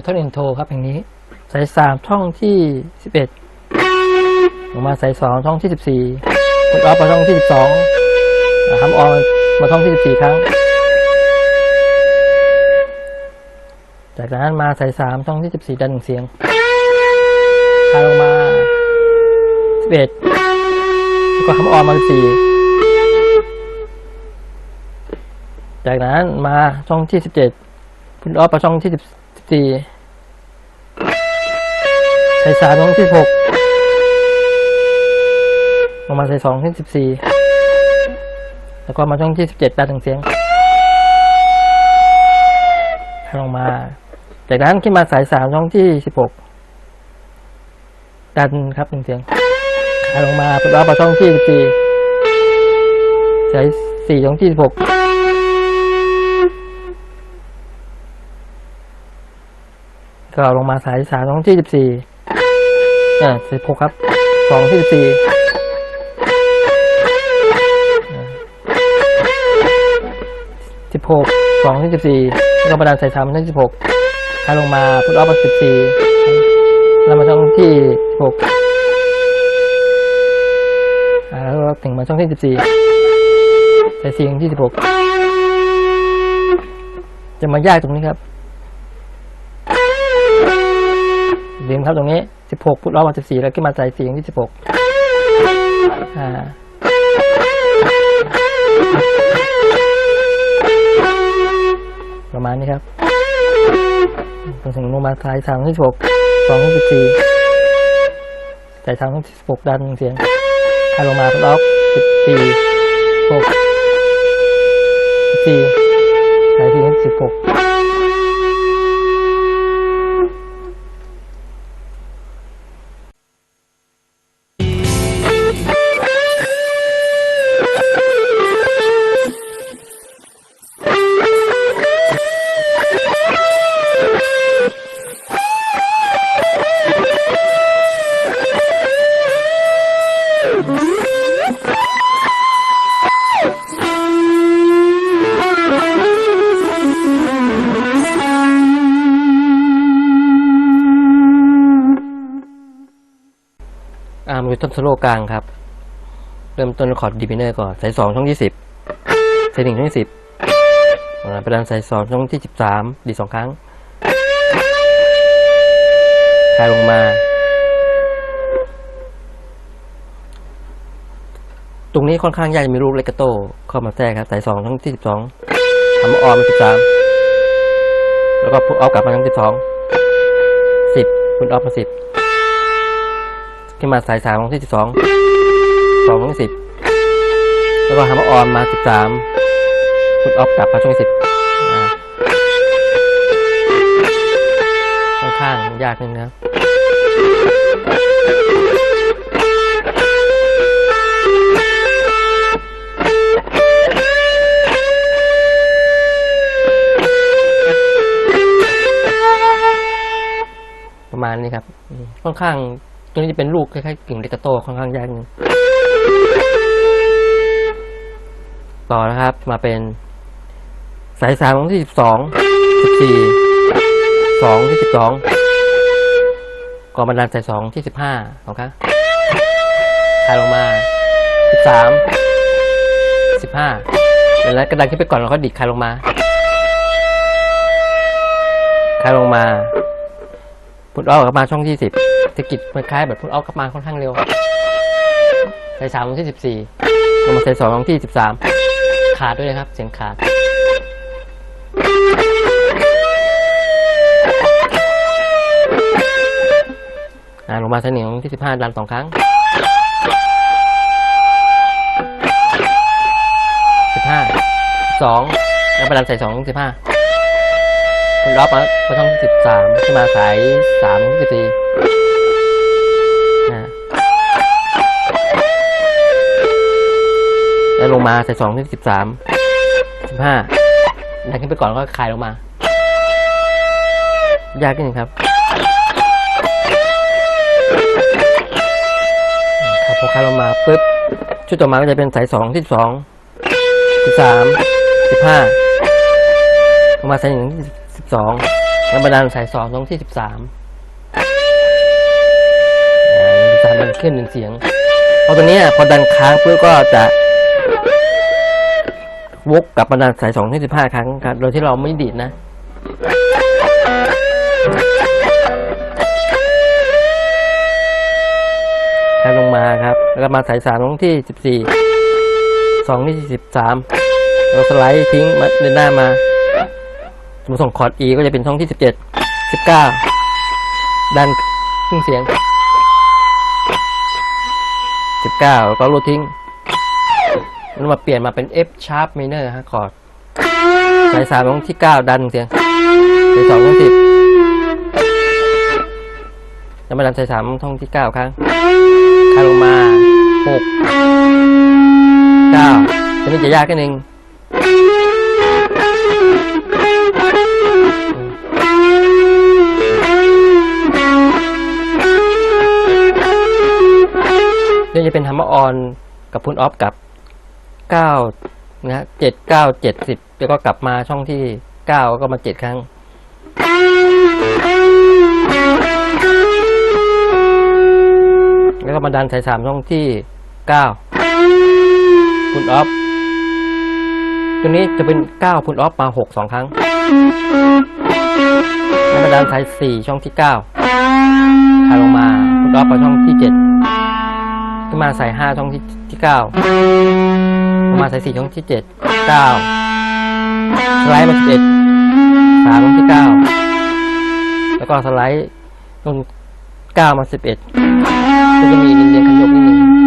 เมทัลอินโทรครับอย่างนี้ สายสามช่องที่สิบเอ็ดลงมาสายสองช่องที่สิบสี่กดออฟมาช่องที่สิบสองทำออนมาช่องที่สิบสี่ครั้ง จากนั้นมาสายสามช่องที่สิบสี่ดันหนึ่งเสียงคลาลงมาสิบเอ็ดก็คำออนมาสิบสี่จากนั้นมาช่องที่สิบเจ็ดพุทออฟมาช่องที่สิบ สี่สายสามช่องที่สิบหกลงมาสายสองที่สิบสี่แล้วก็มาช่องที่สิบเจ็ดดันหนึ่งเสียงลงมา จากนั้นขึ้นมาสายสามช่องที่สิบหกดันครับหนึ่งเสียงขายลงมาพุทออฟมาช่องที่สิบสี่สายสี่ช่องที่สิบหก ก็ลงมาสายสามช่องที่สิบสี่อ่าสิบหกครับสองที่สิบสี่สิบหกสองที่สิบสี่แล้วก็มาดันสายสามที่สิบหกคาลงมาพุทธออฟสิบสี่แล้วมาช่องที่สิบหกแล้วก็ถึงมาช่องที่สิบสี่สายสี่ที่สิบหกจะมายากตรงนี้ครับ ลืมครับตรงนี้16พุทธรอบมา14แล้วขึ้นมาใส่เสียงที่16อ่าประมาณนี้ครับจนถึงลงมาสายทางที่16 2ที่14ใส่ทางที่16ดันเสียงคาลงมาพุทธรอบ14 6 14ใส่ที่16 ต้นโซโล่กลางครับ เริ่มต้นคอร์ดดีพิเนอร์ก่อน สายสองช่องที่สิบสายหนึ่งช่องที่สิบไปดันสายสองช่องที่สิบสามดีสองครั้งคลายลงมา ตรงนี้ค่อนข้างยากจะมีรูปเลกโต้เข้ามาแทรกครับ สายสองช่องที่สิบสองทำออมสิบสามแล้วก็พุทออฟกลับมาช่องสิบสองสิบพุทออฟมาสิบ ขึ้นมาสายสามของที่สิบสองสองของสิบแล้วก็ฮัมออนมาสิบสามพุทออฟกลับมาช่วงสิบค่อนข้างยากนิดนะครับประมาณนี้ครับ ค่อนข้าง ตัวนี้จะเป็นลูกคล้ายๆกิ่งเลกาโต้ค่อนข้างยากนึงต่อนะครับ มาเป็น สายสามของที่สิบสองสิบสี่สองที่สิบสองก่อนบันดาลสายสองที่สิบห้าสองครั้งคลายลงมาสิบสามสิบห้าแล้วกระดานขึ้นไปก่อนแล้วก็ดิดคลายลงมาคลายลงมา พุทธออกกลับมาช่องที่สิบเศรษฐกิจมันคล้ายแบบพุทธออกกลับมาค่อนข้างเร็วสายสามของที่สิบสี่ลงมาสายสองของที่สิบสามขาดด้วยนะครับ เสียงขาดลงมาสายหนึ่งของที่สิบห้าดันสองครั้งสิบห้าสองแล้วไปดันใสายสองสิบห้า คุณรอบมาไปช่องสิบสามขึ้นมาสายสามสิบสี่นะแล้วลงมาสายสองที่สิบสามสิบห้าดันขึ้นไปก่อนก็คลายลงมา ยากนิดนึงครับครับพอคลายลงมาปุ๊บชุดต่อมาก็จะเป็นสายสองที่สองสิบสามสิบห้าลงมาสายหนึ่งที่ สิบสองแล้วมาดันสายสองตรงที่สิบสามสามดันขึ้นหนึ่งเสียง เพราะตัวนี้พอดันค้างเพื่อก็จะวกกลับมาดันสายสองที่สิบห้าครั้งครับโดยที่เราไม่ดีดนะแทนลงมาครับ แล้วมาสายสามลงที่สิบสี่สองที่สิบสามเราสไลด์ทิ้งมาเดินหน้ามา สมส่งคอร์ด E ก็จะเป็นช่องที่สิบเจ็ดสิบเก้าดันครึ่งเสียงสิบเก้าแล้วก็รูดทิ้งแล้วมาเปลี่ยนมาเป็น F sharp minor ฮะคอร์ดสายสามลงที่เก้าดันเสียงสายสองลงสิบแล้วมาดันสายสามท่องที่เก้าครั้งคาลงมาหกเก้าจะนี่จะยากแค่นึง เรื่องจะเป็นฮัมเมออนกับพุนออฟกับเก้านะฮะเจ็ดเก้าเจ็ดสิบแล้วก็กลับมาช่องที่เก้าก็มาเจ็ดครั้ง แล้วก็มาดันสายสามช่องที่เก้าพุนออฟตัวนี้จะเป็นเก้าพุนออฟมาหกสองครั้งแล้วมาดันสายสี่ช่องที่เก้าขาลงมาพุนออฟมาช่องที่เจ็ด ขึ้นมาสายห้าช่องที่ที่เก้าลงมาสายสี่ช่องที่เจ็ดเก้าสไลด์มาสิบเอ็ดสามช่องที่เก้าแล้วก็สไลด์ลงเก้ามาสิบเอ็ดก็จะมีดินเดียนขยบนิดนึง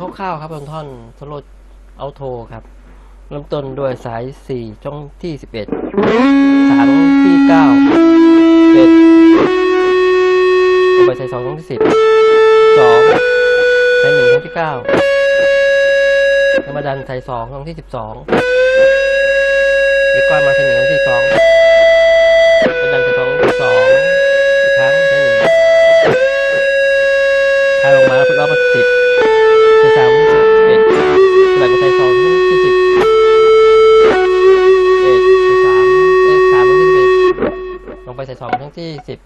คร่าวๆครับบนท่อนโซโล่เอาโทครับ เริ่มต้นด้วยสายสี่ช่องที่สิบเอ็ดสามที่เก้าเจ็ดลงไปสายสองช่องที่สิบสองสายหนึ่งช่องที่เก้าแล้วมาดันสายสองช่องที่สิบสองแล้วก็มาสายหนึ่งช่องที่สองแล้วดันสายสองช่องที่สองอีกครั้งสายหนึ่งคลาลงมาแล้วพุทธรอมาสิบ สามเอ็ดหลังจากไทยสองที่สิบเอ็ดสามเอ็ดสามที่สิบเอ็ดลงไปใส่สองทั้งที่สิบ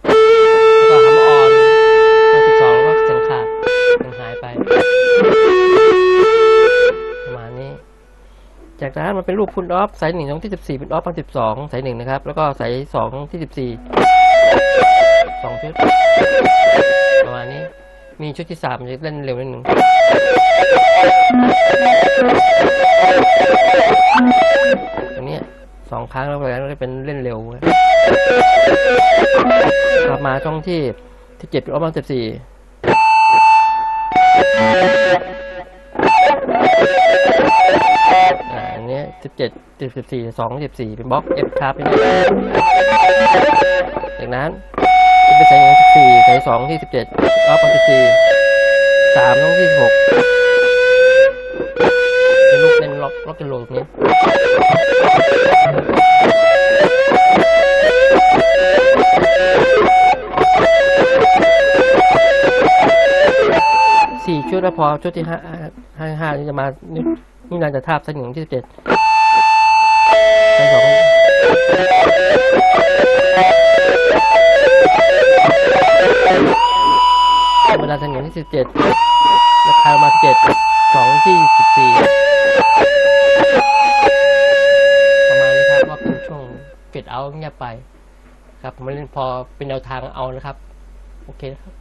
แล้วก็ฮัมออนทั้งสิบสองแล้วก็เสียงขาดเสียงหายไป ประมาณนี้ จากนั้นมันเป็นรูปพุนออฟสายหนึ่งช่องที่สิบสี่พุนออฟมาสิบสองสายหนึ่งนะครับ แล้วก็สายสองที่สิบสี่สองชุด มีชุดที่สามจะเล่นเร็วนิดหนึ่งตรงนี้สองครั้งแล้วไปแล้วก็เป็นเล่นเร็วกลับมาช่องที่ที่เจ็ดออกมาสิบสี่อ่าอันนี้สิบเจ็ดสิบสี่สองสิบสี่เป็นบล็อกเอฟคาร์ไปเนี่ยจากนั้น จะเป็นสายหนึ่งสิบสี่สายสองที่สิบเจ็ดออฟมาสิบสี่สามช่องที่สิบหกเป็นลูกเป็นล็อกล็อกกันโลตรงนี้สี่ชุดแล้วพอชุดที่ห้าห้าห้านี่จะมานี่นี่นานจะทาบสักหนึ่งที่สิบเจ็ดใช่สอง วันที่สิบเจ็ดแล้วคายมาเจ็ดสองที่สิบสี่ประมาณนี้ครับว่าเป็นช่วงเฟดเอาเงียบไป ครับผมเล่นพอเป็นแนวทางเอานะครับ โอเคนะครับ